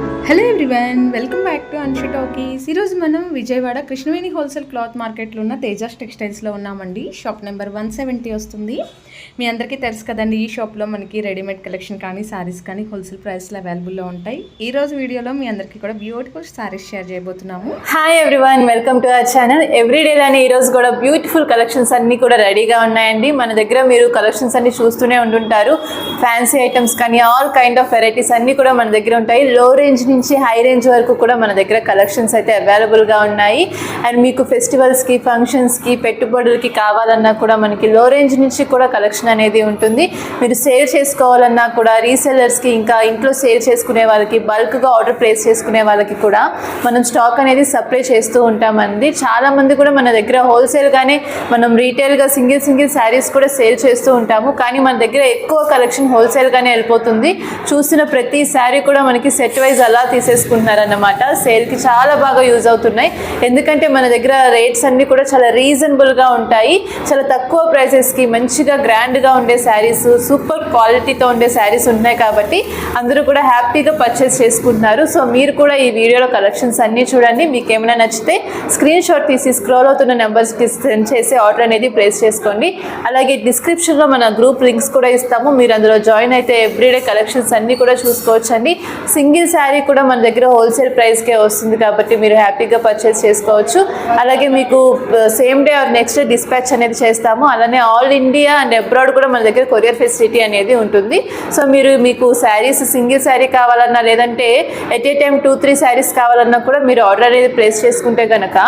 Hello everyone welcome back to Anshi talkies ఈరోజు మనం Vijayawada Krishnaveni wholesale cloth మార్కెట్లో ఉన్న తేజాస్ టెక్స్టైల్స్లో ఉన్నామండి. షాప్ నెంబర్ వన్ సెవెంటీ వస్తుంది. మీ అందరికీ తెలుసు కదండి ఈ షాప్లో మనకి రెడీమేడ్ కలెక్షన్ కానీ సారీస్ కానీ హోల్సేల్ ప్రైస్లో అవైలబుల్లో ఉంటాయి. ఈ రోజు వీడియోలో మీ అందరికీ కూడా బ్యూటిఫుల్ సారీస్ షేర్ చేయబోతున్నాము. Hi everyone welcome to our channel everyday లానే ఈ రోజు కూడా బ్యూటిఫుల్ కలెక్షన్స్ అన్ని కూడా రెడీగా ఉన్నాయండి. మన దగ్గర మీరు కలెక్షన్స్ అన్ని చూస్తూనే ఉంటుంటారు ఫ్యాన్సీ ఐటమ్స్ కానీ ఆల్ కైండ్ ఆఫ్ వెరైటీస్ అన్ని కూడా మన దగ్గర ఉంటాయి. లో రేంజ్ నుంచి హై రేంజ్ వరకు కూడా మన దగ్గర కలెక్షన్స్ అయితే అవైలబుల్గా ఉన్నాయి. అండ్ మీకు ఫెస్టివల్స్కి ఫంక్షన్స్కి పెట్టుబడులకి కావాలన్నా కూడా మనకి లో రేంజ్ నుంచి కూడా కలెక్షన్ కలెక్షన్ అనేది ఉంటుంది. మీరు సేల్ చేసుకోవాలన్నా కూడా రీసెలర్స్కి ఇంకా ఇంట్లో సేల్ చేసుకునే వాళ్ళకి బల్క్గా ఆర్డర్ ప్లేస్ చేసుకునే వాళ్ళకి కూడా మనం స్టాక్ అనేది సప్లై చేస్తూ ఉంటామండి. చాలా మంది కూడా మన దగ్గర హోల్సేల్గానే మనం రీటైల్గా సింగిల్ సింగిల్ శారీస్ కూడా సేల్ చేస్తూ ఉంటాము. కానీ మన దగ్గర ఎక్కువ కలెక్షన్ హోల్సేల్గానే వెళ్ళిపోతుంది. చూసిన ప్రతి శారీ కూడా మనకి సెట్ వైజ్ అలా తీసేసుకుంటున్నారన్నమాట. సేల్కి చాలా బాగా యూజ్ అవుతున్నాయి. ఎందుకంటే మన దగ్గర రేట్స్ అన్నీ కూడా చాలా రీజనబుల్గా ఉంటాయి. చాలా తక్కువ ప్రైసెస్కి మంచిగా గ్రాండ్గా ఉండే శారీస్ సూపర్ క్వాలిటీతో ఉండే శారీస్ ఉన్నాయి కాబట్టి అందరూ కూడా హ్యాపీగా పర్చేస్ చేసుకుంటున్నారు. సో మీరు కూడా ఈ వీడియోలో కలెక్షన్స్ అన్నీ చూడండి. మీకు ఏమైనా నచ్చితే స్క్రీన్ షాట్ తీసి స్క్రోల్ అవుతున్న నెంబర్స్కి సెండ్ చేసి ఆర్డర్ అనేది ప్లేస్ చేసుకోండి. అలాగే డిస్క్రిప్షన్లో మన గ్రూప్ లింక్స్ కూడా ఇస్తాము. మీరు అందులో జాయిన్ అయితే ఎవ్రీడే కలెక్షన్స్ అన్నీ కూడా చూసుకోవచ్చండి. సింగిల్ శారీ కూడా మన దగ్గర హోల్సేల్ ప్రైస్కే వస్తుంది కాబట్టి మీరు హ్యాపీగా పర్చేస్ చేసుకోవచ్చు. అలాగే మీకు same day or next day dispatch అనేది చేస్తాము. అలానే ఆల్ ఇండియా అండ్ అబ్రాడ్ కూడా మన దగ్గర కొరియర్ ఫెసిలిటీ అనేది ఉంటుంది. సో మీరు మీకు శారీస్ సింగిల్ శారీ కావాలన్నా లేదంటే at a time two three saris కావాలన్నా కూడా మీరు ఆర్డర్ అనేది ప్లేస్ చేసుకుంటే కనుక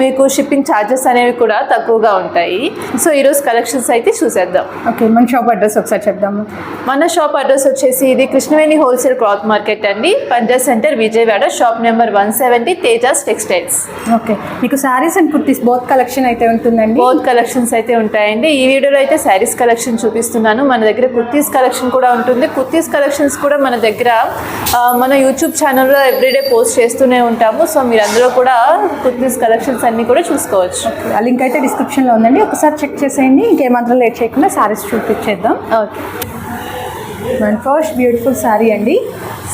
మీకు షిప్పింగ్ ఛార్జెస్ అనేవి కూడా తక్కువగా ఉంటాయి. సో ఈరోజు కలెక్షన్స్ అయితే చూసేద్దాం. ఓకే మన షాప్ అడ్రస్ ఒకసారి చెప్దాము మన షాప్ అడ్రస్ వచ్చేసి ఇది కృష్ణవేణి హోల్సేల్ క్లాత్ మార్కెట్ అండి. Panja centre Vijayawada shop number one seventy Tejas textiles okay మీకు saris and kurtis both collection అయితే ఉంటుందండి? బోత్ కలెక్షన్స్ అయితే ఉంటాయండి. ఈ వీడియోలో అయితే శారీస్ కలెక్షన్ చూపిస్తున్నాను. మన దగ్గర కుర్తీస్ కలెక్షన్ కూడా ఉంటుంది. కుర్తీస్ కలెక్షన్స్ కూడా మన దగ్గర మన యూట్యూబ్ ఛానల్లో ఎవ్రీడే పోస్ట్ చేస్తూనే ఉంటాము. సో మీరు అందులో కూడా కుర్తీస్ కలెక్షన్స్ అన్ని కూడా చూసుకోవచ్చు. ఆ లింక్ అయితే డిస్క్రిప్షన్లో ఉందండి. ఒకసారి చెక్ చేసేయండి. ఇంకేమాత్రం లేట్ చేయకుండా సారీస్ చూపించేద్దాం. ఓకే మన ఫస్ట్ బ్యూటిఫుల్ సారీ అండి.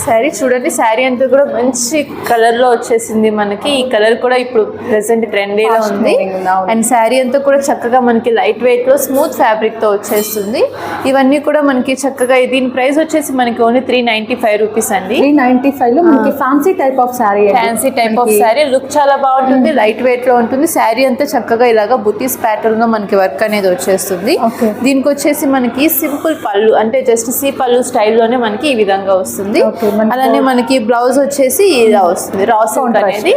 శారీ చూడండి శారీ అంతా కూడా మంచి కలర్లో వచ్చేసింది మనకి. ఈ కలర్ కూడా ఇప్పుడు ప్రెసెంట్ ట్రెండీలో ఉంది. అండ్ శారీ అంతా కూడా చక్కగా మనకి లైట్ వెయిట్లో స్మూత్ ఫ్యాబ్రిక్తో వచ్చేస్తుంది. ఇవన్నీ కూడా మనకి చక్కగా దీని ప్రైస్ వచ్చేసి మనకి only three ninety five rupees అండి. త్రీ నైన్టీ ఫైవ్లో మనకి fancy type of sari fancy type of sari look చాలా బాగుంటుంది లైట్ వెయిట్లో ఉంటుంది. శారీ అంతా చక్కగా ఇలాగా బుటీస్ ప్యాటర్న్లో మనకి వర్క్ అనేది వచ్చేస్తుంది. దీనికి వచ్చేసి మనకి సింపుల్ పళ్ళు అంటే జస్ట్ సి పళ్ళు స్టైల్లోనే మనకి ఈ విధంగా వస్తుంది. అలానే మనకి బ్లౌజ్ వచ్చేసి ఇలా వస్తుంది. Raw silk. అనేది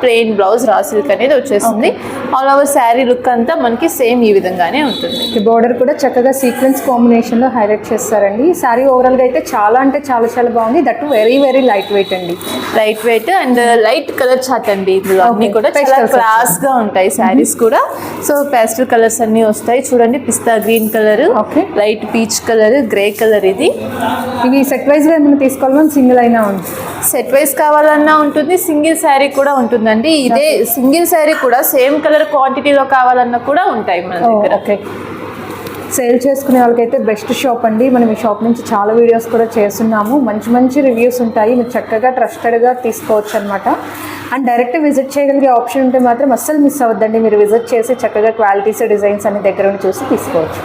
ప్లెయిన్ బ్లౌజ్ రా సిల్క్ అనేది వచ్చేస్తుంది. ఆల్ ఓవర్ శారీ లుక్ అంతా మనకి సేమ్ ఈ విధంగానే ఉంటుంది. బోర్డర్ కూడా చక్కగా సీక్వెన్స్ కాంబినేషన్లో హైలైట్ చేస్తారండి. సారీ ఓవరాల్గా అయితే చాలా అంటే చాలా చాలా బాగుంది. That very very light weight అండి. Light weight and light colour chart అండి ఇందులో. అన్ని. కూడా చాలా క్లాస్గా ఉంటాయి శారీస్ కూడా. సో పేస్టల్ కలర్స్ అన్ని వస్తాయి. చూడండి pista green colour. Light peach colour grey colour ఇది. ఇవి సెట్ వైజ్గా ఏమైనా తీసుకోవాలని సింగిల్ అయినా ఉంది సెట్ వైస్ కావాలన్నా ఉంటుంది సింగిల్ శారీ కూడా ఉంటుందండి. ఇదే సింగిల్ శారీ కూడా సేమ్ కలర్ క్వాంటిటీలో కావాలన్నా కూడా ఉంటాయి మన దగ్గర. ఓకే సేల్ చేసుకునే వాళ్ళకైతే బెస్ట్ షాప్ అండి. మనం ఈ షాప్ నుంచి చాలా వీడియోస్ కూడా చేస్తున్నాము. మంచి మంచి రివ్యూస్ ఉంటాయి. మీరు చక్కగా ట్రస్టెడ్గా తీసుకోవచ్చు అనమాట అండ్ డైరెక్ట్ విజిట్ చేయగలిగే ఆప్షన్ ఉంటే మాత్రం అస్సలు మిస్ అవ్వద్దండి. మీరు విజిట్ చేసి చక్కగా క్వాలిటీస్ డిజైన్స్ అన్ని దగ్గర ఉండి చూసి తీసుకోవచ్చు.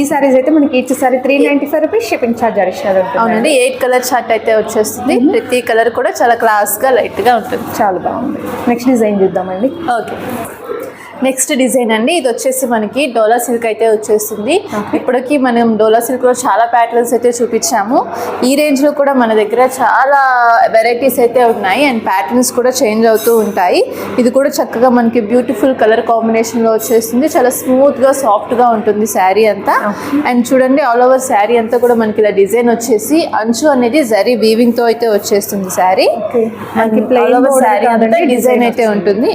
ఈ సారీస్ అయితే మనకి each sari three ninety five rupees shipping charge additional ఉంటుంది అవునండి. ఎయిట్ కలర్ చార్ట్ అయితే వచ్చేస్తుంది. ప్రతి కలర్ కూడా చాలా క్లాస్గా లైట్గా ఉంటుంది. చాలా బాగుంది. నెక్స్ట్ డిజైన్ చూద్దామండి. ఓకే. నెక్స్ట్ డిజైన్ అండి. ఇది వచ్చేసి మనకి డోలా సిల్క్ అయితే వచ్చేస్తుంది ఇప్పటికి మనం డోలా సిల్క్లో చాలా ప్యాటర్న్స్ అయితే చూపించాము. ఈ రేంజ్లో కూడా మన దగ్గర చాలా వెరైటీస్ అయితే ఉన్నాయి అండ్ ప్యాటర్న్స్ కూడా చేంజ్ అవుతూ ఉంటాయి. ఇది కూడా చక్కగా మనకి బ్యూటిఫుల్ కలర్ కాంబినేషన్లో వచ్చేస్తుంది. చాలా స్మూత్గా సాఫ్ట్గా ఉంటుంది శారీ అంతా. అండ్ చూడండి ఆల్ ఓవర్ శారీ అంతా కూడా మనకి ఇలా డిజైన్ వచ్చేసి అంచు అనేది జరీ వీవింగ్తో అయితే వచ్చేస్తుంది శారీ మనకి ఆల్ ఓవర్ శారీ అంతా డిజైన్ అయితే ఉంటుంది.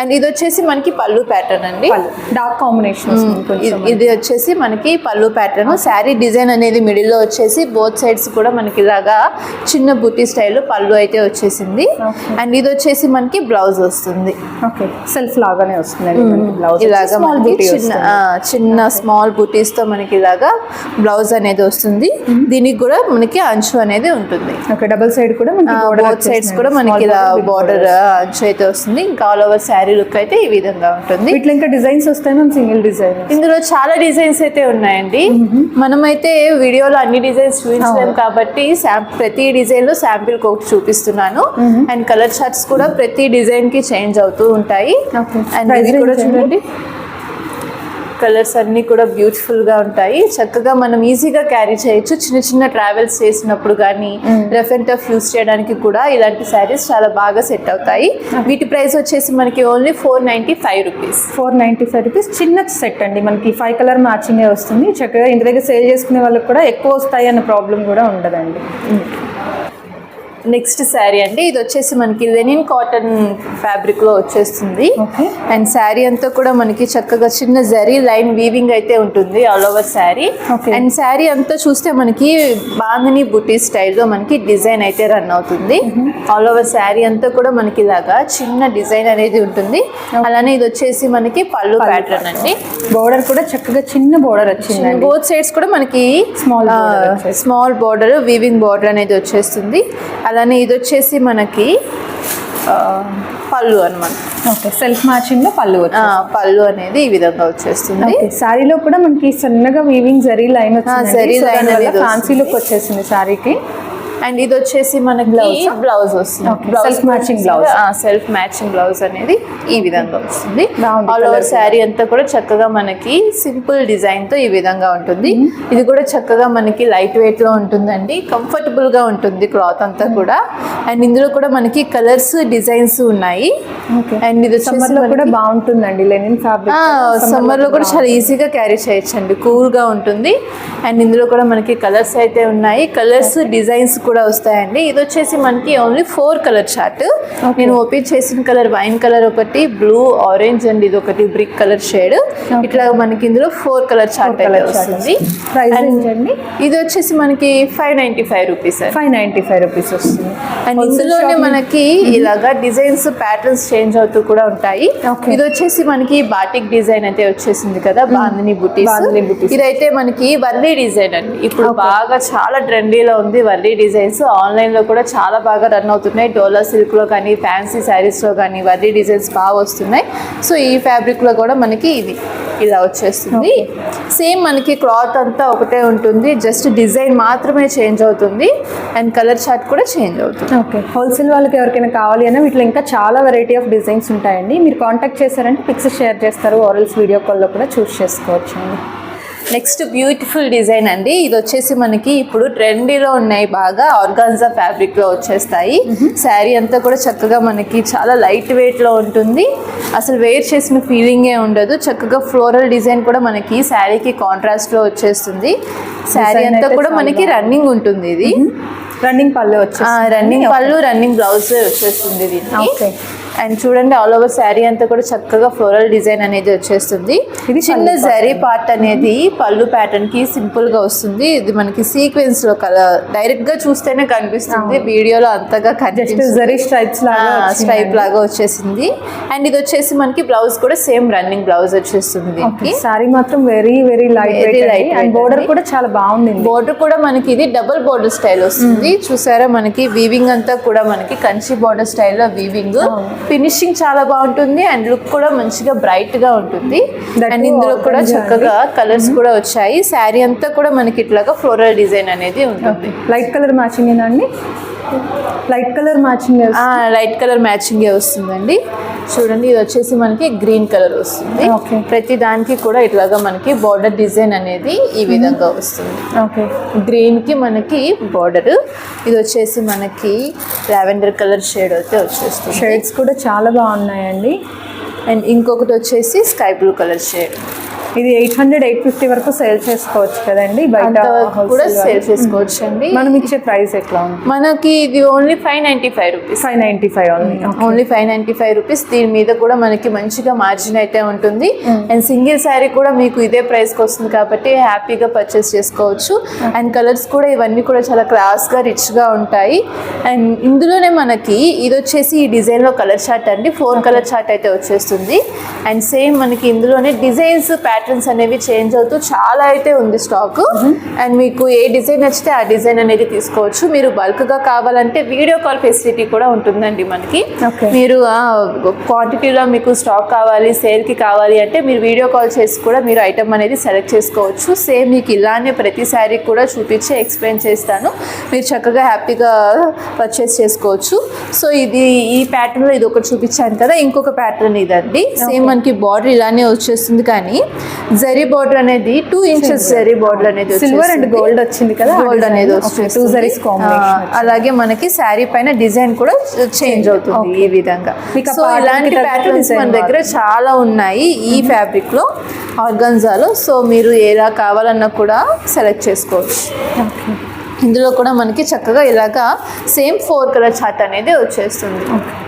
అండ్ ఇది వచ్చేసి మనకి పళ్ళు ప్యాటర్న్ అండి. డార్క్ కాంబినేషన్ ఇది- వచ్చేసి మనకి పళ్ళు ప్యాటర్న్ శారీ డిజైన్ అనేది మిడిల్లో వచ్చేసి బోత్ సైడ్స్ కూడా మనకి ఇలాగా చిన్న బుట్టి స్టైల్ పళ్ళు అయితే వచ్చేసింది. అండ్ ఇది వచ్చేసి మనకి బ్లౌజ్ వస్తుంది. ఓకే సెల్ఫ్ లాగానే వస్తుంది బ్లౌజ్ ఇలాగా మనకి బూటీ చిన్న చిన్న స్మాల్ బుటీస్తో మనకి ఇలాగా బ్లౌజ్ అనేది వస్తుంది. దీనికి కూడా మనకి అంచు అనేది ఉంటుంది. ఓకే డబుల్ సైడ్ కూడా సైడ్స్. కూడా మనకి ఇలా బార్డర్ border. అంచు అయితే వస్తుంది. ఇంకా ఆల్ ఓవర్ శారీ లుక్ అయితే ఈ విధంగా ఉంటుంది. వీటిలో ఇంకా డిజైన్స్ వస్తాయి మ్యామ్ సింగిల్ డిజైన్. ఇందులో చాలా డిజైన్స్ అయితే ఉన్నాయండి. మనమైతే వీడియోలో అన్ని డిజైన్స్ చూపించలేము కాబట్టి ప్రతి డిజైన్లో శాంపిల్ ఒకటి చూపిస్తున్నాను. అండ్ కలర్ చార్ట్స్ కూడా ప్రతి డిజైన్కి చేంజ్ అవుతూ ఉంటాయి. అండ్ ఇది కూడా? చూడండి. కలర్స్ అన్ని కూడా బ్యూటిఫుల్గా ఉంటాయి. చక్కగా మనం ఈజీగా క్యారీ చేయొచ్చు. చిన్న చిన్న ట్రావెల్స్ చేసినప్పుడు కానీ రఫ్ అండ్ టఫ్ యూస్ చేయడానికి కూడా ఇలాంటి శారీస్ చాలా బాగా సెట్ అవుతాయి. వీటి ప్రైస్ వచ్చేసి మనకి only four ninety five rupees four ninety five rupees చిన్న సెట్ అండి. మనకి ఫైవ్ కలర్ మ్యాచింగ్ వస్తుంది. చక్కగా ఇంటి దగ్గర సేల్ చేసుకునే వాళ్ళకి కూడా ఎక్కువ వస్తాయి అన్న ప్రాబ్లం కూడా ఉండదండి. నెక్స్ట్ శారీ అండి. ఇది వచ్చేసి మనకి లెనిన్ కాటన్ ఫ్యాబ్రిక్లో వచ్చేస్తుంది. అండ్ శారీ అంతా కూడా మనకి చక్కగా చిన్న జరీ లైన్ వీవింగ్ అయితే ఉంటుంది all over sari. And sari అంతా చూస్తే మనకి బాందని బుటీ స్టైల్లో మనకి డిజైన్ అయితే రన్ అవుతుంది. ఆల్ ఓవర్ శారీ అంతా కూడా మనకి ఇలాగా చిన్న డిజైన్ అనేది ఉంటుంది. అలానే ఇది వచ్చేసి మనకి పళ్ళు ప్యాటర్న్ అండి. బోర్డర్ కూడా చక్కగా చిన్న బోర్డర్ వచ్చిందండి. బోత్ సైడ్స్ కూడా మనకి వచ్చేసి. స్మాల్ బార్డర్ వీవింగ్ బార్డర్ అనేది వచ్చేస్తుంది. అలానే ఇది వచ్చేసి మనకి పళ్ళు అనమాట ఓకే సెల్ఫ్ మ్యాచింగ్లో పళ్ళు పళ్ళు అనేది ఈ విధంగా వచ్చేస్తుంది. శారీలో కూడా మనకి సన్నగా వీవింగ్ జరీ లైన్ జరీ అనేది ఫ్యాన్సీ లుక్ వచ్చేసింది శారీకి అండ్ ఇది వచ్చేసి మనకి? బ్లౌజ్ వస్తుంది. Self matching blouse. Self matching blouse అనేది ఈ విధంగా వస్తుంది. ఆల్ ఓవర్ శారీ అంతా కూడా చక్కగా మనకి సింపుల్ డిజైన్తో ఈ విధంగా ఉంటుంది. ఇది కూడా చక్కగా మనకి లైట్ వెయిట్లో ఉంటుందండి. కంఫర్టబుల్గా ఉంటుంది క్లాత్ అంతా కూడా. అండ్ ఇందులో కూడా మనకి కలర్స్ డిజైన్స్ ఉన్నాయి. అండ్ ఇది సమ్మర్లో కూడా బాగుంటుందండి లెనిన్ ఫ్యాబ్రిక్ సమ్మర్లో కూడా చాలా ఈజీగా క్యారీ చేయొచ్చండి. కూల్గా ఉంటుంది. అండ్ ఇందులో కూడా మనకి కలర్స్ అయితే ఉన్నాయి. కలర్స్ డిజైన్స్ కూడా వస్తాయండి. ఇది వచ్చేసి మనకి ఓన్లీ ఫోర్ కలర్ చార్ట్ నేను ఓపెన్ చేసిన కలర్ వైన్ కలర్ ఒకటి బ్లూ ఆరెంజ్ అండ్ ఇది ఒకటి బ్రిక్ కలర్ షేడ్ ఇట్లా మనకి ఇందులో ఫోర్ కలర్ చార్ట్ అయితే వస్తుంది. ఇది వచ్చేసి మనకి five ninety five rupees five ninety five rupees వస్తుంది అండ్ ఇందులోనే మనకి ఇలాగా డిజైన్స్ ప్యాటర్న్స్ చేంజ్ అవుతూ కూడా ఉంటాయి. ఇది వచ్చేసి మనకి బాటిక్ డిజైన్ అయితే వచ్చేసింది కదా బాందిని బుటీస్. బాందిని booties. ఇదైతే మనకి వర్లీ డిజైన్ అండి. ఇప్పుడు బాగా చాలా ట్రెండీలో ఉంది వర్లీ డిజైన్స్ ఆన్లైన్లో కూడా చాలా బాగా రన్ అవుతున్నాయి. డోలా సిల్క్లో కానీ ఫ్యాన్సీ శారీస్లో కానీ వర్లీ డిజైన్స్ బాగా వస్తున్నాయి. సో ఈ ఫ్యాబ్రిక్లో కూడా మనకి ఇది ఇలా వచ్చేస్తుంది. సేమ్ మనకి క్లాత్ అంతా ఒకటే ఉంటుంది. జస్ట్ డిజైన్ మాత్రమే చేంజ్ అవుతుంది. అండ్ కలర్ చార్ట్ కూడా చేంజ్ అవుతుంది. ఓకే. హోల్సేల్ వాళ్ళకి ఎవరికైనా కావాలి అన్నా వీటిలో ఇంకా చాలా వెరైటీ ఆఫ్ డిజైన్స్ ఉంటాయండి. మీరు కాంటాక్ట్ చేశారంటే పిక్స్ షేర్ చేస్తారు. ఆరల్స్ వీడియో కాల్లో కూడా చూస్ చేసుకోవచ్చు నెక్స్ట్ బ్యూటిఫుల్ డిజైన్ అండి. ఇది వచ్చేసి మనకి ఇప్పుడు ట్రెండీలో ఉన్నాయి బాగా. ఆర్గాన్జా ఫ్యాబ్రిక్లో వచ్చేస్తాయి. శారీ అంతా కూడా చక్కగా మనకి చాలా లైట్ వెయిట్లో ఉంటుంది. అసలు వేర్ చేసిన ఫీలింగే ఉండదు. చక్కగా ఫ్లోరల్ డిజైన్ కూడా మనకి శారీకి కాంట్రాస్ట్లో వచ్చేస్తుంది. శారీ అంతా కూడా మనకి రన్నింగ్ ఉంటుంది ఇది. రన్నింగ్ పళ్ళు వచ్చి రన్నింగ్ పళ్ళు రన్నింగ్ బ్లౌజ్ వచ్చేస్తుంది దీనికి. Okay. అండ్ చూడండి ఆల్ ఓవర్ శారీ అంతా కూడా చక్కగా ఫ్లోరల్ డిజైన్ అనేది వచ్చేస్తుంది. ఇది చిన్న జరీ పార్ట్ అనేది పళ్ళు ప్యాటర్న్కి సింపుల్గా వస్తుంది. ఇది మనకి సీక్వెన్స్లో కలర్ డైరెక్ట్గా చూస్తేనే కనిపిస్తుంది. వీడియోలో అంతగా జరీ స్ట్రైప్స్ లాగా స్ట్రైప్. లాగా వచ్చేసింది. అండ్ ఇది వచ్చేసి మనకి బ్లౌజ్ కూడా సేమ్ రన్నింగ్ బ్లౌజ్ వచ్చేస్తుంది. సారీ మాత్రం very very light light and. Border. కూడా చాలా బాగుంది బోర్డర్ కూడా మనకి ఇది డబుల్ బోర్డర్ స్టైల్ వస్తుంది. చూసారా మనకి వీవింగ్ అంతా కూడా మనకి కంచి బోర్డర్ స్టైల్లో వీవింగ్ ఫినిషింగ్ చాలా బాగుంటుంది అండ్ లుక్ కూడా మంచిగా బ్రైట్గా ఉంటుంది. అండ్ ఇందులో కూడా చక్కగా కలర్స్ కూడా వచ్చాయి. శారీ అంతా కూడా మనకి ఇట్లాగా ఫ్లోరల్ డిజైన్ అనేది ఉంటుంది. లైట్ కలర్ మ్యాచింగ్ అండి? Light colour matching light colour matching వస్తుందండి. చూడండి ఇది వచ్చేసి మనకి గ్రీన్ కలర్ వస్తుంది. ప్రతి దానికి కూడా ఇట్లాగా మనకి బార్డర్ డిజైన్ అనేది ఈ విధంగా వస్తుంది. ఓకే. గ్రీన్కి మనకి బార్డర్ ఇది వచ్చేసి మనకి లావెండర్ కలర్ షేడ్ అయితే వచ్చేస్తుంది. షేడ్స్ కూడా చాలా బాగున్నాయండి. అండ్ ఇంకొకటి వచ్చేసి స్కై బ్లూ కలర్ షేడ్. ఇది ఎయిట్ హండ్రెడ్ ఎయిట్ ఫిఫ్టీ వరకు సేల్ చేసుకోవచ్చు కదండి బయట కూడా సేల్. చేసుకోవచ్చు అండి మనం ఇచ్చే ప్రైస్ ఎట్లా ఉంది? మనకి ఇది only five ninety five rupees. Five ninety five only only five ninety five rupees. దీని మీద కూడా మనకి మంచిగా మార్జిన్ అయితే ఉంటుంది. అండ్ సింగిల్ శారీ కూడా మీకు ఇదే ప్రైస్కి వస్తుంది కాబట్టి హ్యాపీగా పర్చేస్ చేసుకోవచ్చు. అండ్ కలర్స్ కూడా ఇవన్నీ కూడా చాలా క్లాస్గా రిచ్గా ఉంటాయి. అండ్ ఇందులోనే మనకి ఇది వచ్చేసి ఈ డిజైన్లో కలర్ చార్ట్ అండి. ఫోర్ కలర్ చార్ట్ అయితే వచ్చేస్తుంది. అండ్ సేమ్ మనకి ఇందులోనే డిజైన్స్ ప్యాటర్న్స్ అనేవి చేంజ్ అవుతూ చాలా అయితే ఉంది స్టాక్ అండ్ మీకు ఏ డిజైన్ నచ్చితే ఆ డిజైన్ అనేది తీసుకోవచ్చు. మీరు బల్క్గా కావాలంటే వీడియో కాల్ ఫెసిలిటీ కూడా ఉంటుందండి మనకి. మీరు క్వాంటిటీలో మీకు స్టాక్ కావాలి సేల్కి కావాలి అంటే మీరు వీడియో కాల్ చేసి కూడా మీరు ఐటమ్ అనేది సెలెక్ట్ చేసుకోవచ్చు. సేమ్ మీకు ఇలానే ప్రతి శారీ కూడా చూపించి ఎక్స్ప్లెయిన్ చేస్తాను. మీరు చక్కగా హ్యాపీగా పర్చేస్ చేసుకోవచ్చు. సో ఇది ఈ ప్యాటర్న్లో ఇది ఒకటి చూపించాను కదా ఇంకొక ప్యాటర్న్ ఇదండి. సేమ్ మనకి బార్డర్ ఇలానే వచ్చేస్తుంది కానీ జరీ బార్డర్ అనేది టూ ఇంచెస్ జరీ బార్డర్ అనేది సిల్వర్ అండ్. గోల్డ్ వచ్చింది కదా గోల్డ్ అనేది టూ వస్తుంది. జరీస్ ఆ, కాంబినేషన్ అలాగే మనకి శారీ పైన డిజైన్ కూడా చేంజ్ అవుతుంది ఈ విధంగా. సో ఇలాంటి ప్యాటర్న్స్ మన దగ్గర చాలా ఉన్నాయి ఈ ఫ్యాబ్రిక్లో ఆర్గన్జాలో. సో మీరు ఎలా కావాలన్నా కూడా సెలెక్ట్ చేసుకోవచ్చు. ఇందులో కూడా మనకి చక్కగా ఇలాగా సేమ్ ఫోర్ కలర్ చార్ట్ అనేది వచ్చేస్తుంది.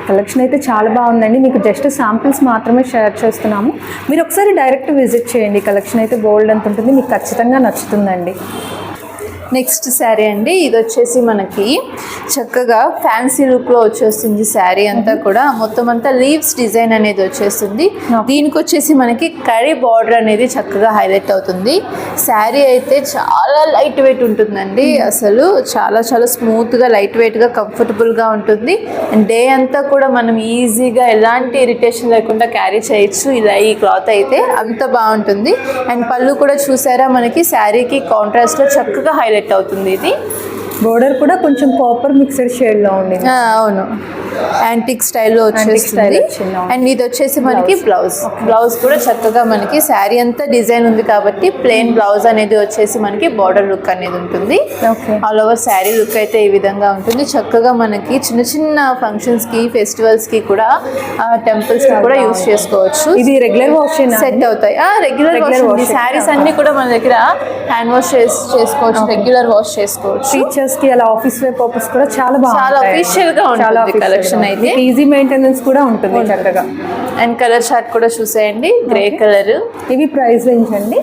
కలెక్షన్ అయితే చాలా బాగుందండి. మీకు జస్ట్ శాంపిల్స్ మాత్రమే షేర్ చేస్తున్నాము. మీరు ఒకసారి డైరెక్ట్ విజిట్ చేయండి. కలెక్షన్ అయితే గోల్డ్ అంత ఉంటుంది. మీకు ఖచ్చితంగా నచ్చుతుందండి. నెక్స్ట్ శారీ అండి. ఇది వచ్చేసి మనకి చక్కగా ఫ్యాన్సీ లుక్లో వచ్చేస్తుంది శారీ అంతా కూడా. మొత్తం అంతా లీవ్స్ డిజైన్ అనేది వచ్చేస్తుంది. దీనికి వచ్చేసి మనకి కరీ బార్డర్ అనేది చక్కగా హైలైట్ అవుతుంది. శారీ అయితే చాలా లైట్ వెయిట్ ఉంటుందండి. అసలు చాలా చాలా స్మూత్గా లైట్ వెయిట్గా కంఫర్టబుల్గా ఉంటుంది. అండ్ డే అంతా కూడా మనం ఈజీగా ఎలాంటి ఇరిటేషన్ లేకుండా క్యారీ చేయొచ్చు. ఇలా ఈ క్లాత్ అయితే అంత బాగుంటుంది. అండ్ పళ్ళు కూడా చూసారా? మనకి శారీకి కాంట్రాస్ట్లో చక్కగా హైలైట్ అవుతుంది ఇది. బోర్డర్ కూడా కొంచెం కాపర్ మిక్స్డ్ షేడ్లో ఉంది. అవును. యాంటిక్ స్టైల్లో వచ్చేస్తుంది. అండ్ ఇది వచ్చేసి మనకి బ్లౌజ్ బ్లౌజ్ కూడా చక్కగా మనకి శారీ అంతా డిజైన్ ఉంది కాబట్టి ప్లెయిన్ బ్లౌజ్ అనేది వచ్చేసి మనకి బార్డర్ లుక్ అనేది ఉంటుంది. ఆల్ ఓవర్ శారీ లుక్ అయితే ఈ విధంగా ఉంటుంది. చక్కగా మనకి చిన్న చిన్న ఫంక్షన్స్కి ఫెస్టివల్స్కి కూడా టెంపుల్స్కి కూడా యూస్ చేసుకోవచ్చు. ఇది రెగ్యులర్ వాష్ సెట్ అవుతాయి. Regular wash. శారీస్ అన్ని కూడా మన దగ్గర హ్యాండ్ వాష్ చేసుకోవచ్చు. రెగ్యులర్ వాష్ చేసుకోవచ్చు. టీచర్స్కి అలా ఆఫీస్ వేర్ పర్పస్ కూడా చాలా బాగుంది చాలా గా ఉంటుంది collection అయితే. ఈజీ మెయింటెనెన్స్ కూడా ఉంటుంది చక్కగా. అండ్ కలర్ షార్ట్ కూడా చూసేయండి. గ్రే కలర్ ఇవి ప్రైస్ రేంజ్ అండి.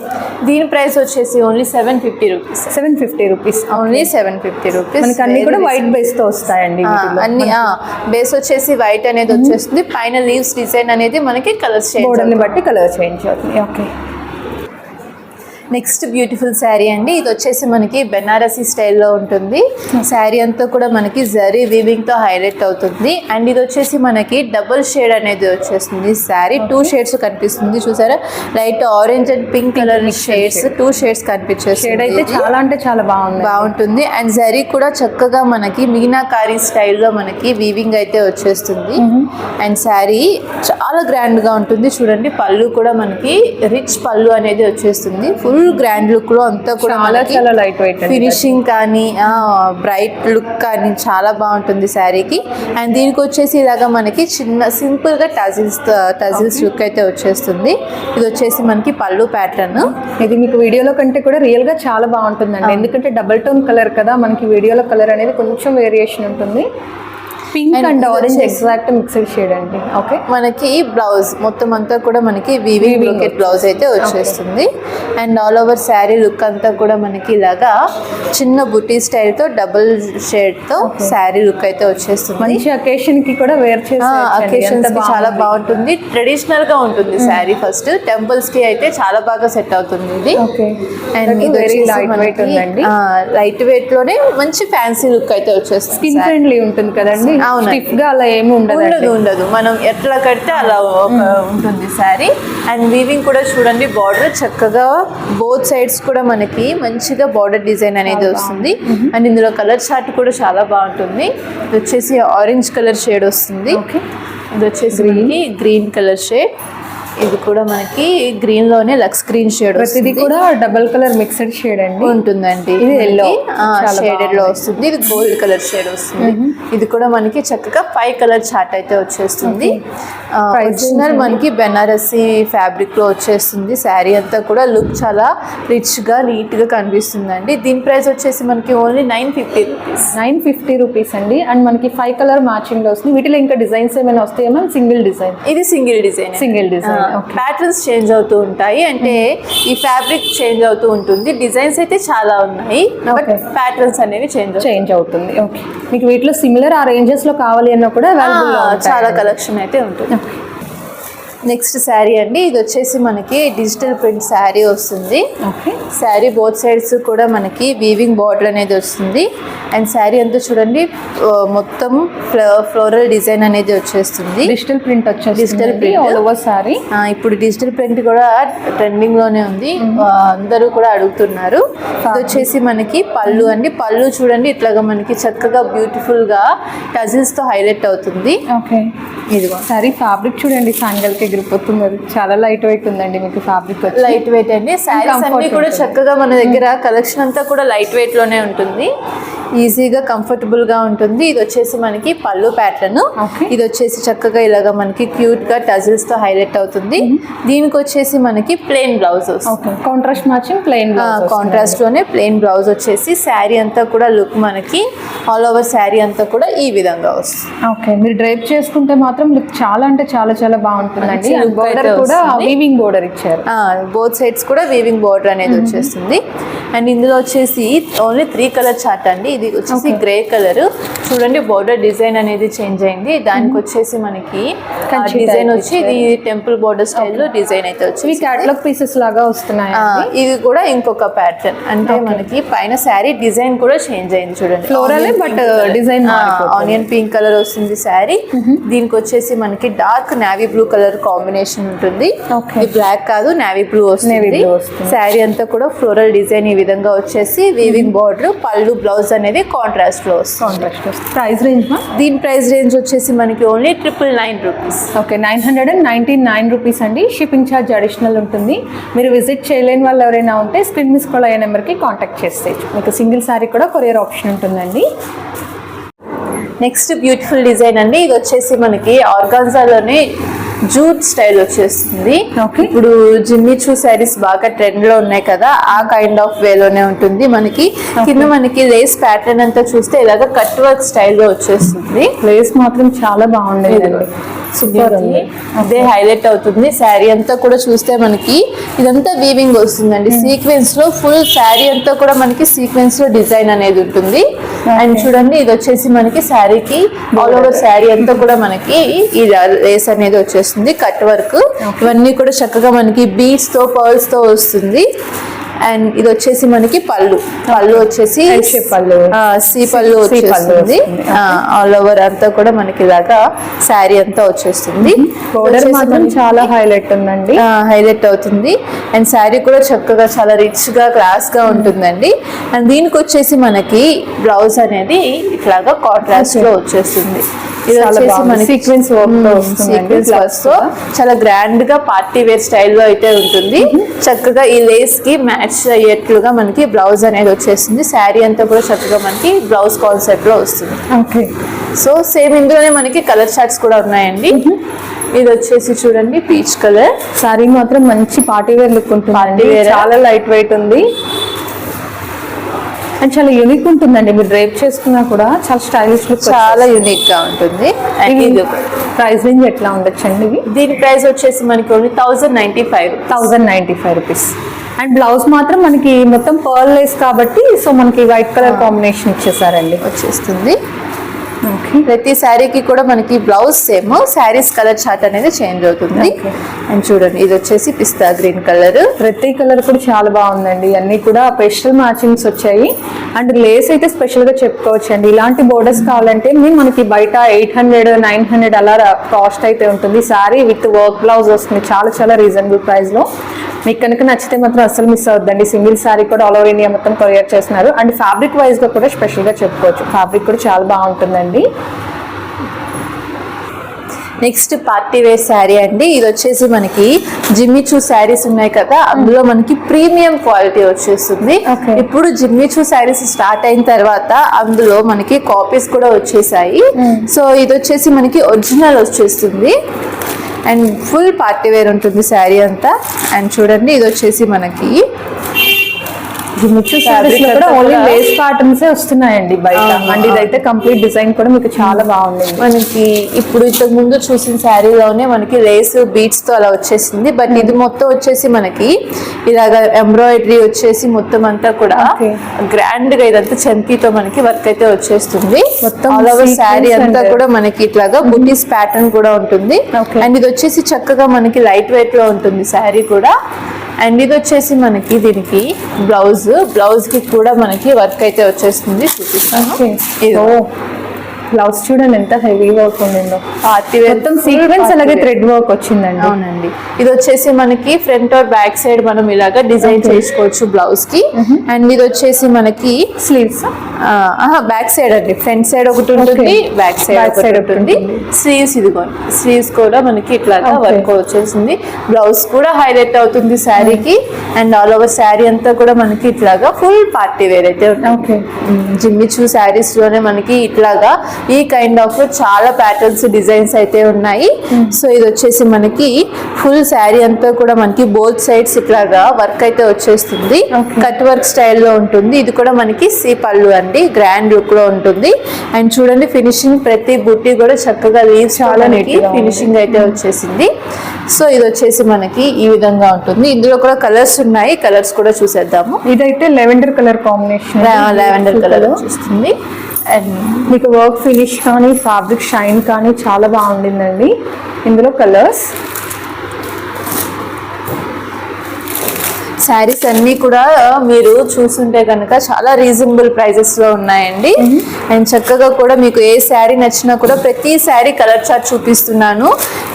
దీని ప్రైస్ వచ్చేసి only seven fifty rupees seven fifty rupees only seven fifty rupees మనకి అన్ని కూడా వైట్ బేస్తో వస్తాయండి. అన్ని బేస్ వచ్చేసి వైట్ అనేది వచ్చేస్తుంది. పైన లీవ్స్ డిజైన్ అనేది మనకి బోర్డర్ని బట్టి కలర్ చేంజ్ అవుతుంది. ఓకే నెక్స్ట్ బ్యూటిఫుల్ శారీ అండి. ఇది వచ్చేసి మనకి బెనారసీ స్టైల్లో ఉంటుంది. శారీ అంతా కూడా మనకి జరీ వీవింగ్తో హైలైట్ అవుతుంది. అండ్ ఇది వచ్చేసి మనకి డబుల్ షేడ్ అనేది వచ్చేస్తుంది. శారీ టూ షేడ్స్ కనిపిస్తుంది. చూసారా? Light orange and pink colour shades two shades కనిపించేస్తుంది shade అయితే. చాలా అంటే చాలా బాగుంది. బాగుంటుంది. అండ్ జరీ కూడా చక్కగా మనకి మీనాకారి స్టైల్లో మనకి వీవింగ్ అయితే వచ్చేస్తుంది. అండ్ శారీ చాలా గ్రాండ్గా ఉంటుంది. చూడండి పళ్ళు కూడా మనకి రిచ్ పళ్ళు అనేది వచ్చేస్తుంది. ఫుల్ గ్రాండ్ లుక్లో అంతా కూడా చాలా చాలా లైట్ వెయిట్ ఫినిషింగ్ కానీ బ్రైట్ లుక్ కానీ చాలా బాగుంటుంది శారీకి. అండ్ దీనికి వచ్చేసి ఇలాగా మనకి చిన్న సింపుల్గా టజిల్స్ టజిల్స్ లుక్ అయితే వచ్చేస్తుంది. ఇది వచ్చేసి మనకి పళ్ళు ప్యాటర్న్ ఇది మీకు వీడియోలో కంటే కూడా రియల్గా చాలా బాగుంటుందండి. ఎందుకంటే డబుల్ టోన్ కలర్ కదా మనకి వీడియోలో కలర్ అనేది కొంచెం వేరియేషన్ ఉంటుంది. Pink and orange exact mixed shade అండి. ఓకే మనకి బ్లౌజ్ మొత్తం అంతా కూడా మనకి వీవింగ్ బ్రోకెట్ బ్లౌజ్ అయితే వచ్చేస్తుంది. And all over sari look అంతా కూడా మనకి ఇలాగా చిన్న బుటీ స్టైల్తో డబుల్ షేడ్తో శారీ లుక్ అయితే వచ్చేస్తుంది. మంచి అకేషన్కి కూడా వేర్ అకేషన్స్కి చాలా బాగుంటుంది. ట్రెడిషనల్గా ఉంటుంది శారీ ఫస్ట్ టెంపుల్స్కి అయితే చాలా బాగా సెట్ అవుతుంది ఇది. అండ్ లైట్ వెయిట్ ఉందండి. లైట్ వెయిట్లోనే మంచి ఫ్యాన్సీ లుక్ అయితే వచ్చేస్తుంది స్కిన్ ఫ్రెండ్లీ ఉంటుంది కదండి. స్టిఫ్గా అలా ఏమి ఉండదు ఉండదు ఉండదు. మనం ఎట్లా కడితే అలా ఉంటుంది శారీ. అండ్ వీవింగ్ కూడా చూడండి బార్డర్ చక్కగా బోత్ సైడ్స్ కూడా మనకి మంచిగా బార్డర్ డిజైన్ అనేది వస్తుంది. అండ్ ఇందులో కలర్ చార్ట్ కూడా చాలా బాగుంటుంది. ఇది వచ్చేసి ఆరెంజ్ కలర్ షేడ్ వస్తుంది. ఇది వచ్చేసి గ్రీన్ కలర్ షేడ్ ఇది కూడా మనకి గ్రీన్లోనే లక్స్ గ్రీన్ షేడ్ ప్రతిదీ కూడా డబల్ కలర్ మిక్స్డ్ షేడ్ అండి. ఉంటుందండి. ఇది. చాలా షేడెడ్లో వస్తుంది. ఇది గోల్డ్ కలర్ షేడ్ వస్తుంది. ఇది కూడా మనకి చక్కగా ఫైవ్ కలర్ చార్ట్ అయితే వచ్చేస్తుంది. ఒరిజినల్ మనకి బెనారసి ఫ్యాబ్రిక్లో వచ్చేస్తుంది. శారీ అంతా కూడా లుక్ చాలా రిచ్గా నీట్గా కనిపిస్తుందండి. దీని ప్రైస్ వచ్చేసి మనకి only nine fifty rupees nine fifty rupees అండి. అండ్ మనకి ఫైవ్ కలర్ మ్యాచింగ్లో వస్తుంది. వీటిలో ఇంకా డిజైన్స్ ఏమైనా వస్తాయేమో సింగిల్ డిజైన్ ఇది single design single design patterns change అవుతూ ఉంటాయి. అంటే ఈ ఫ్యాబ్రిక్ చేంజ్ అవుతూ ఉంటుంది. డిజైన్స్ అయితే చాలా ఉన్నాయి. బట్. ప్యాటర్న్స్ అనేవి చేంజ్ చేంజ్ అవుతుంది. ఓకే మీకు వీటిలో సిమిలర్ ఆ రేంజెస్లో కావాలి అన్నా కూడా చాలా కలెక్షన్ అయితే ఉంటుంది. నెక్స్ట్ శారీ అండి. ఇది వచ్చేసి మనకి డిజిటల్ ప్రింట్ శారీ వస్తుంది. ఓకే. శారీ బోత్ సైడ్స్ కూడా మనకి వీవింగ్ బార్డర్ అనేది వస్తుంది. అండ్ శారీ అంతా చూడండి మొత్తం ఫ్లోరల్ డిజైన్ అనేది వచ్చేస్తుంది. డిజిటల్ ప్రింట్ వచ్చేసి Digital print. All over sari ఆ, ఇప్పుడు డిజిటల్ ప్రింట్ కూడా ట్రెండింగ్లోనే ఉంది. అందరూ కూడా అడుగుతున్నారు. ఇది వచ్చేసి మనకి పళ్ళు అండి. పళ్ళు చూడండి ఇట్లాగా మనకి చక్కగా బ్యూటిఫుల్గా టజిల్స్తో హైలైట్ అవుతుంది. ఓకే. ఇదిగో. సారీ ఫ్యాబ్రిక్ చూడండి సాంగల్కి ఎగిరిపోతుంది అది చాలా లైట్ వెయిట్ ఉందండి మీకు ఫ్యాబ్రిక్ లైట్ వెయిట్ అండి. శారీస్ అన్ని కూడా. చక్కగా మన దగ్గర కలెక్షన్ అంతా కూడా లైట్ వెయిట్లోనే ఉంటుంది. ఈజీగా కంఫర్టబుల్గా ఉంటుంది. ఇది వచ్చేసి మనకి పళ్ళు ప్యాటర్న్. ఇది వచ్చేసి చక్కగా ఇలాగా మనకి క్యూట్గా టజిల్స్తో హైలైట్ అవుతుంది. దీనికి వచ్చేసి మనకి plain blouse contrast matching plain కాంట్రాస్ట్లోనే plain blouse వచ్చేసి శారీ అంతా కూడా లుక్ మనకి ఆల్ ఓవర్ శారీ అంతా కూడా ఈ విధంగా వస్తుంది. ఓకే. మీరు డ్రైప్ చేసుకుంటే మాత్రం లుక్ చాలా అంటే చాలా చాలా బాగుంటుందండి. బోర్డర్ కూడా. వీవింగ్ బోర్డర్ ఇచ్చారు. బోత్ సైడ్స్ కూడా వీవింగ్ బార్డర్ అనేది వచ్చేస్తుంది. అండ్ ఇందులో వచ్చేసి ఓన్లీ త్రీ కలర్ చార్ట్ అండి. ఇది వచ్చేసి గ్రే కలర్. చూడండి బార్డర్ డిజైన్ అనేది చేంజ్ అయింది. దానికి వచ్చేసి మనకి డిజైన్ వచ్చి ఇది టెంపుల్ బార్డర్ స్టైల్లో డిజైన్ అయితే వచ్చింది క్యాటలాగ్ పీసెస్ లాగా వస్తున్నాయి ఇది కూడా ఇంకొక ప్యాటర్న్ అంటే మనకి పైన శారీ డిజైన్ కూడా చేంజ్ అయింది చూడండి. But, design మారిపోతుంది. ఆనియన్ పింక్ కలర్ వస్తుంది శారీ దీనికి వచ్చేసి మనకి dark navy blue colour combination ఉంటుంది. ఇది బ్లాక్ కాదు నావీ బ్లూ వస్తుంది. శారీ అంతా కూడా ఫ్లోరల్ డిజైన్ ఈ విధంగా వచ్చేసి వీవింగ్ బార్డర్ పళ్ళు బ్లౌజ్ అనేది కాంట్రాస్ట్లో వస్తుంది. కాంట్రాస్ట్ ప్రైస్ రేంజ్ దీని ప్రైస్ రేంజ్ వచ్చేసి మనకి only triple nine rupees okay nine hundred and ninety nine rupees అండి. షిప్పింగ్ ఛార్జ్ అడిషనల్ ఉంటుంది. మీరు విజిట్ చేయలేని వాళ్ళు ఎవరైనా ఉంటే స్క్రీన్ మిస్ కాల్ అయ్యే నెంబర్కి కాంటాక్ట్ చేస్తే మీకు సింగిల్ సారీ కూడా కొరియర్ ఆప్షన్ ఉంటుందండి. నెక్స్ట్ బ్యూటిఫుల్ డిజైన్ అండి. ఇది వచ్చేసి మనకి ఆర్గాన్జాలోనే జూట్ స్టైల్ వచ్చేస్తుంది. ఇప్పుడు జిమ్మి చూ శారీస్ బాగా ట్రెండ్లో ఉన్నాయి కదా ఆ కైండ్ ఆఫ్ వేలోనే ఉంటుంది. మనకి కింద మనకి లేస్ ప్యాటర్న్ అంతా చూస్తే ఇలాగ కట్ వర్క్ స్టైల్లో వచ్చేస్తుంది. ప్లేస్ మాత్రం చాలా బాగుండేదండి సూపర్ ఉంది. అదే హైలైట్ అవుతుంది. శారీ అంతా కూడా చూస్తే మనకి ఇదంతా వీవింగ్ వస్తుందండి. సీక్వెన్స్లో ఫుల్ శారీ అంతా కూడా మనకి సీక్వెన్స్లో డిజైన్ అనేది ఉంటుంది. అండ్ చూడండి ఇది వచ్చేసి మనకి శారీకి ఆల్ ఓవర్ శారీ అంతా కూడా మనకి ఈ లేస్ అనేది వచ్చేస్తుంది. కట్ వర్క్ ఇవన్నీ కూడా చక్కగా మనకి బీడ్స్తో పర్ల్స్తో వస్తుంది. అండ్ ఇది వచ్చేసి మనకి పళ్ళు. పళ్ళు వచ్చేసి పళ్ళు. సి పళ్ళు వచ్చేస్తుంది. వస్తుంది. ఆల్ ఓవర్ అంతా కూడా మనకి ఇలాగా శారీ అంతా వచ్చేస్తుంది. బోర్డర్ మాత్రం చాలా హైలైట్ ఉందండి. హైలైట్ అవుతుంది. అండ్ శారీ కూడా చక్కగా చాలా రిచ్గా క్లాస్గా ఉంటుందండి. అండ్ దీనికి వచ్చేసి మనకి బ్లౌజ్ అనేది ఇట్లాగా కాంట్రాస్ట్లో వచ్చేస్తుంది. సీక్వెన్స్ blouse వర్క్తో. చాలా గ్రాండ్గా పార్టీ వేర్ స్టైల్లో అయితే ఉంటుంది. చక్కగా ఈ లేస్కి మ్యాచ్ అయ్యేట్లుగా మనకి బ్లౌజ్ అనేది వచ్చేస్తుంది. శారీ అంతా కూడా చక్కగా మనకి బ్లౌజ్ కాన్సెప్ట్లో వస్తుంది. ఓకే. సో సేమ్ ఇందులోనే మనకి కలర్ చార్ట్స్ కూడా ఉన్నాయండి. ఇది వచ్చేసి చూడండి పీచ్ కలర్ సారీ మాత్రం మంచి పార్టీ వేర్ లుక్ ఉంటుంది. చాలా లైట్ వెయిట్ ఉంది. అండ్ చాలా యూనిక్ ఉంటుందండి. మీరు డ్రైప్ చేసుకున్నా కూడా చాలా స్టైలిష్ లుక్ చాలా యూనిక్గా ఉంటుంది. ప్రైస్ రేంజ్ ఎట్లా ఉండొచ్చండి ఇవి దీని ప్రైస్ వచ్చేసి మనకి only thousand ninety five thousand ninety five rupees and blouse మాత్రం మనకి మొత్తం పర్ల్ లేస్ కాబట్టి సో మనకి వైట్ కలర్ కాంబినేషన్ ఇచ్చేసారండి. వచ్చేస్తుంది. ప్రతి శారీకి కూడా మనకి blouse same saris colour chart అనేది చేంజ్ అవుతుంది. అండ్ చూడండి ఇది వచ్చేసి పిస్తా గ్రీన్ కలర్. ప్రతి కలర్ కూడా చాలా బాగుందండి. అన్ని కూడా స్పెషల్ మ్యాచింగ్స్ వచ్చాయి. అండ్ లేస్ అయితే స్పెషల్గా చెప్పుకోవచ్చు అండి ఇలాంటి బోర్డర్స్ కావాలంటే మీ- మనకి బయట ఎయిట్ హండ్రెడ్ నైన్ హండ్రెడ్ అలా కాస్ట్ అయితే ఉంటుంది. సారీ విత్ వర్క్ బ్లౌజ్ వస్తుంది. చాలా చాలా రీజనబుల్ ప్రైస్లో. మీకు కనుక నచ్చితే మాత్రం అస్సలు మిస్ అవుద్దండి సింగిల్ సారీ కూడా ఆల్ ఓవర్ ఇండియా మొత్తం కొరియర్ చేస్తున్నారు. అండ్ ఫ్యాబ్రిక్ వైజ్గా కూడా స్పెషల్గా చెప్పుకోవచ్చు. ఫ్యాబ్రిక్ కూడా చాలా బాగుంటుందండి. నెక్స్ట్ పార్టీ వేర్ శారీ అండి. ఇది వచ్చేసి మనకి జిమ్మిచూ శారీస్ ఉన్నాయి కదా. అందులో మనకి ప్రీమియం క్వాలిటీ వచ్చేస్తుంది. ఇప్పుడు జిమ్మిచూ శారీస్ స్టార్ట్ అయిన తర్వాత అందులో మనకి కాపీస్ కూడా వచ్చేసాయి. సో ఇది వచ్చేసి మనకి ఒరిజినల్ వచ్చేస్తుంది. అండ్ ఫుల్ పార్టీ వేర్ ఉంటుంది శారీ అంతా. అండ్ చూడండి ఇది వచ్చేసి మనకి లో కూడా ఓన్లీ లేస్ ప్యాటర్న్స్ వస్తున్నాయండి బయట. అండ్ ఇదైతే కంప్లీట్ డిజైన్ కూడా మీకు చాలా బాగుంది. మనకి ఇప్పుడు ఇంతకు ముందు చూసిన శారీలోనే మనకి లేస్ బీట్స్తో అలా వచ్చేసింది. బట్ ఇది మొత్తం వచ్చేసి మనకి ఇలాగ ఎంబ్రాయిడరీ వచ్చేసి మొత్తం అంతా కూడా. గ్రాండ్గా ఇదంతా చంకీతో మనకి వర్క్ అయితే వచ్చేస్తుంది. మొత్తం ఆల్ ఓవర్ శారీ అంతా కూడా మనకి ఇట్లాగా బుటీస్ ప్యాటర్న్ కూడా ఉంటుంది. అండ్ ఇది వచ్చేసి చక్కగా మనకి లైట్ వెయిట్లో ఉంటుంది శారీ కూడా. అండ్ ఇది వచ్చేసి మనకి దీనికి బ్లౌజ్. బ్లౌజ్కి కూడా మనకి వర్క్ అయితే వచ్చేస్తుంది. చూపిస్తాను. ఇది. బ్లౌజ్ చూడండి ఎంత హెవీ వర్క్ ఉండిందో. మొత్తం సీక్వెన్స్ అలాగే థ్రెడ్ వర్క్ వచ్చిందండి. అవునండి. ఇది వచ్చేసి మనకి ఫ్రంట్ ఆర్ బ్యాక్ సైడ్ మనం ఇలాగా డిజైన్ చేసుకోవచ్చు బ్లౌజ్కి. అండ్ ఇది వచ్చేసి మనకి స్లీవ్స్? బ్యాక్ సైడ్ అండి. ఫ్రంట్ సైడ్ ఒకటి ఉంటుంది. బ్యాక్ సైడ్ ఒకటి ఉంటుంది. స్లీవ్స్ ఇదిగోండి. స్లీవ్స్ కూడా మనకి ఇట్లాగా Okay. వర్క్ వచ్చేసింది. బ్లౌజ్ కూడా హైలైట్ అవుతుంది శారీకి. అండ్ ఆల్ ఓవర్ శారీ అంతా కూడా మనకి ఇట్లాగా ఫుల్ పార్టీ వేర్ అయితే జిమ్మిచూ శారీస్లోనే మనకి ఇట్లాగా ఈ కైండ్ ఆఫ్ చాలా ప్యాటర్న్స్ డిజైన్స్ అయితే ఉన్నాయి. సో ఇది వచ్చేసి మనకి ఫుల్ శారీ అంతా కూడా మనకి బోత్ సైడ్స్ ఇట్లాగా వర్క్ అయితే వచ్చేస్తుంది. కట్ వర్క్ స్టైల్లో ఉంటుంది. ఇది కూడా మనకి సీ పళ్ళు అండి. గ్రాండ్ లుక్లో ఉంటుంది. అండ్ చూడండి ఫినిషింగ్ ప్రతి బుట్టి కూడా చక్కగా లీవ్స్ చాలా నీట్. ఫినిషింగ్ అయితే వచ్చేసింది. సో ఇది వచ్చేసి మనకి ఈ విధంగా ఉంటుంది. ఇందులో కూడా కలర్స్ ఉన్నాయి. కలర్స్ కూడా చూసేద్దాము. ఇదైతే lavender colour combination lavender colour వచ్చేస్తుంది. అండ్ మీకు వర్క్ ఫినిష్ కానీ ఫ్యాబ్రిక్ షైన్ కానీ చాలా బాగుండిందండి. ఇందులో కలర్స్ శారీస్ అన్ని కూడా మీరు చూస్తుంటే కనుక చాలా రీజనబుల్ ప్రైజెస్లో ఉన్నాయండి. అండ్ చక్కగా కూడా మీకు ఏ శారీ నచ్చినా కూడా ప్రతి శారీ కలర్ చార్ట్ చూపిస్తున్నాను.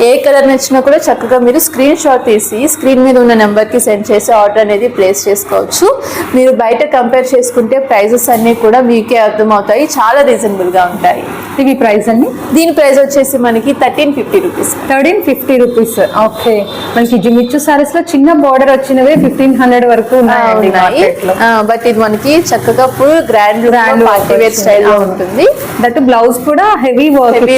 ఏ కలర్ నచ్చినా కూడా చక్కగా మీరు స్క్రీన్ షాట్ తీసి స్క్రీన్ మీద ఉన్న నెంబర్కి సెండ్ చేసి ఆర్డర్ అనేది ప్లేస్ చేసుకోవచ్చు. మీరు బయట కంపేర్ చేసుకుంటే ప్రైజెస్ అన్ని కూడా మీకే అర్థమవుతాయి. చాలా రీజనబుల్గా ఉంటాయి. ఇవి ప్రైస్ అండి? దీని ప్రైస్ వచ్చేసి మనకి thirteen fifty rupees. Thirteen fifty rupees. Okay. మనకి జిమిచ్చు సారీస్లో చిన్న బార్డర్ వచ్చినవే ఫిఫ్టీన్ హండ్రెడ్ వరకు ఉన్నాయి బట్ ఇది మనకి చక్కగా full grand work party wear. స్టైల్లో. ఉంటుంది. దట్ బ్లౌజ్ కూడా హెవీ వర్క్.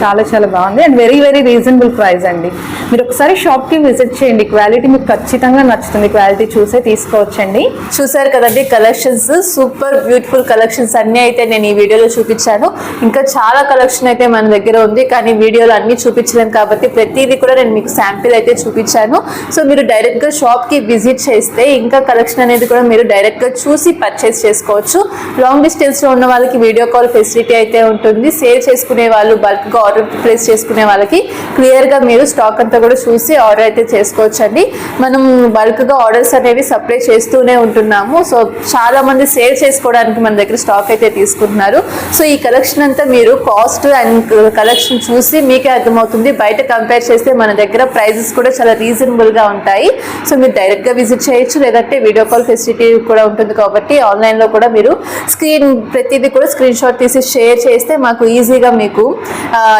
చాలా చాలా బాగుంది. And very very reasonable price అండి. మీరు ఒకసారి షాప్కి విజిట్ చేయండి. క్వాలిటీ మీకు ఖచ్చితంగా నచ్చుతుంది. క్వాలిటీ చూసే తీసుకోవచ్చండి. చూసారు కదండి కలెక్షన్స్ సూపర్ బ్యూటిఫుల్ కలెక్షన్స్ అన్ని అయితే నేను ఈ వీడియోలో చూపించాను. ఇంకా చాలా కలెక్షన్ అయితే మన దగ్గర ఉంది. కానీ వీడియోలో అన్ని చూపించలేం కాబట్టి ప్రతిదీ కూడా నేను మీకు శాంపిల్ అయితే చూపించాను. సో మీరు డైరెక్ట్గా షాప్కి విజిట్ చేస్తే ఇంకా కలెక్షన్ అనేది కూడా మీరు డైరెక్ట్గా చూసి పర్చేస్ చేసుకోవచ్చు. లాంగ్ డిస్టెన్స్లో ఉన్న వాళ్ళకి వీడియో కాల్ ఫెసిలిటీ అయితే ఉంటుంది. సేల్ చేసుకునే వాళ్ళు బల్క్గా ఆర్డర్ ప్లేస్ చేసుకునే వాళ్ళకి క్లియర్గా మీరు స్టాక్ అంతా కూడా చూసి ఆర్డర్ అయితే చేసుకోవచ్చు అండి మనం బల్క్గా ఆర్డర్స్ అనేవి సప్లై చేస్తూనే ఉంటున్నాము. సో చాలా మంది సేల్ చేసుకోవడానికి మన దగ్గర స్టాక్ అయితే తీసుకుంటున్నారు. సో ఈ కలెక్షన్ అంతా మీరు కాస్ట్ అండ్ కలెక్షన్ చూసి మీకే అర్థమవుతుంది. బయట కంపేర్ చేస్తే మన దగ్గర ప్రైజెస్ కూడా చాలా రీజనబుల్గా ఉంటాయి. సో మీరు డైరెక్ట్గా విజిట్ చేయొచ్చు. లేదంటే వీడియో కాల్ ఫెసిలిటీ కూడా ఉంటుంది కాబట్టి ఆన్లైన్లో కూడా మీరు స్క్రీన్ ప్రతిదీ కూడా స్క్రీన్ షాట్ తీసి షేర్ చేస్తే మాకు ఈజీగా మీకు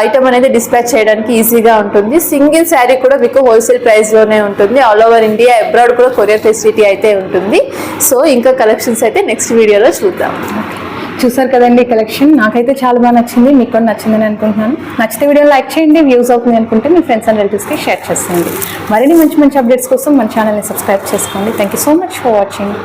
ఐటమ్ అనేది డిస్పాచ్ చేయడానికి ఈజీగా ఉంటుంది. సింగిల్ శారీ కూడా మీకు హోల్సేల్ ప్రైస్లోనే ఉంటుంది. ఆల్ ఓవర్ ఇండియా అబ్రాడ్ కూడా కొరియర్ ఫెసిలిటీ అయితే ఉంటుంది. సో ఇంకా కలెక్షన్స్ అయితే నెక్స్ట్ వీడియోలో చూద్దాం. చూసారు కదండి కలెక్షన్. నాకైతే చాలా బాగా నచ్చింది. మీకు కూడా నచ్చిందని అనుకుంటున్నాను. నచ్చితే వీడియో లైక్ చేయండి. వ్యూస్ అవుతుంది అనుకుంటే మీ ఫ్రెండ్స్ అండ్ రిలేటివ్స్కి షేర్ చేసేయండి. మరిన్ని మంచి మంచి అప్డేట్స్ కోసం మన ఛానల్ని సబ్స్క్రైబ్ చేసుకోండి. Thank you so much for watching